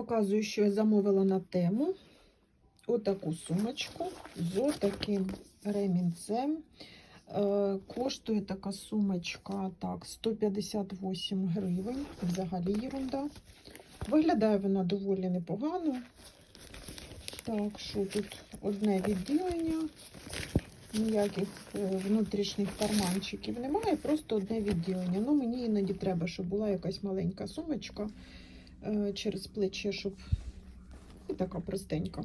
Показую, що я замовила на тему. Отаку сумочку з отаким ремінцем. Е, коштує така сумочка так, 158 гривень. Взагалі ерунда. Виглядає вона доволі непогано. Так, що тут одне відділення. Ніяких е, внутрішніх карманчиків немає, просто одне відділення. Ну, мені іноді треба, щоб була якась маленька сумочка через плече, щоб і така простенька.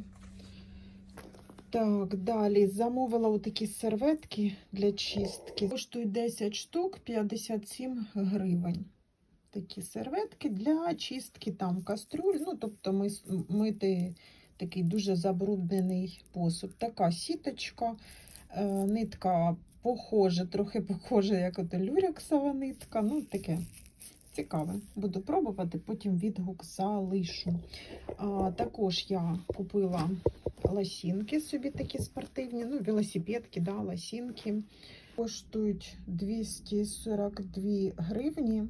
Так, далі замовила отакі серветки для чистки. Коштують 10 штук 57 гривень. Такі серветки для чистки там кастрюль. Ну, тобто ми, мити такий дуже забруднений посуд. Така сіточка, е, нитка похожа, трохи похожа, як от люрексова нитка. Ну, таке цікаве. Буду пробувати, потім відгук залишу. А, також я купила лосінки собі такі спортивні, ну, велосипедки, да, лосінки. Коштують 242 гривні.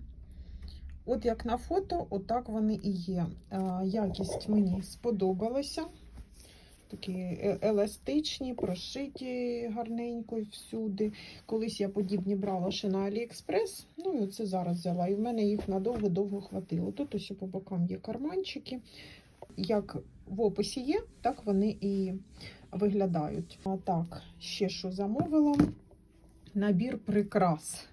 От як на фото, отак вони і є. А, якість мені сподобалася. Такі е- еластичні, прошиті гарненько всюди. Колись я подібні брала ще на Аліекспрес. Ну і оце зараз взяла. І в мене їх надовго-довго хватило. Тут ось по бокам є карманчики. Як в описі є, так вони і виглядають. А так, ще що замовила? Набір прикрас.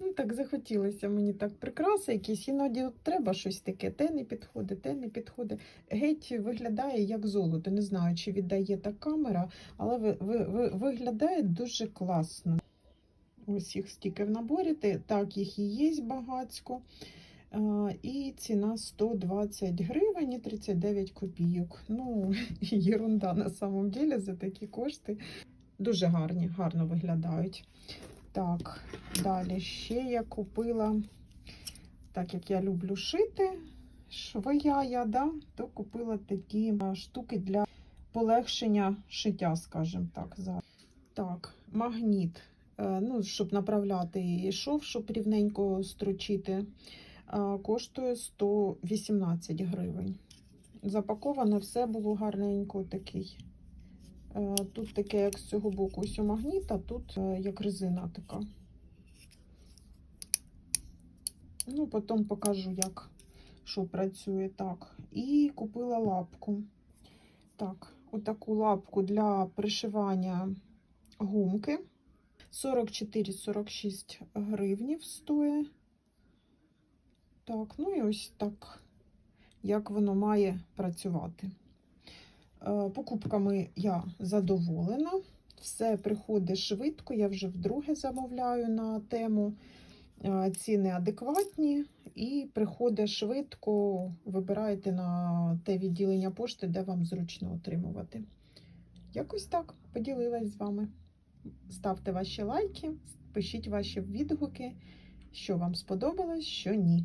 Ну, так захотілося мені так прикраси, якісь іноді от треба щось таке, те не підходить, те не підходить. Геть виглядає як золото. Не знаю, чи віддає та камера, але ви, ви, ви, виглядає дуже класно. Ось їх стільки в наборі. Так, їх і є багацько. І ціна 120 гривень і 39 копійок. Ну, єрунда на самом деле за такі кошти. Дуже гарні, гарно виглядають. Так, далі ще я купила, так як я люблю шити, швея я, да, то купила такі штуки для полегшення шиття, скажімо так. Так, магніт. Е, Ну, щоб направляти і шов, щоб рівненько строчити, коштує 118 гривень. Запаковане все було гарненько такий. Е, Тут таке, як з цього боку, ось у магніт, а тут е, як резина така. Ну, потім покажу, як що працює так. І купила лапку. Так, отаку лапку для пришивання гумки. 44-46 гривнів стоїть. Так, ну і ось так, як воно має працювати. Е, Покупками я задоволена. Все приходить швидко. Я вже вдруге замовляю на тему. Е, Ціни адекватні і приходить швидко. Вибираєте на те відділення пошти, де вам зручно отримувати. Якось так поділилась з вами. Ставте ваші лайки, пишіть ваші відгуки, що вам сподобалось, що ні.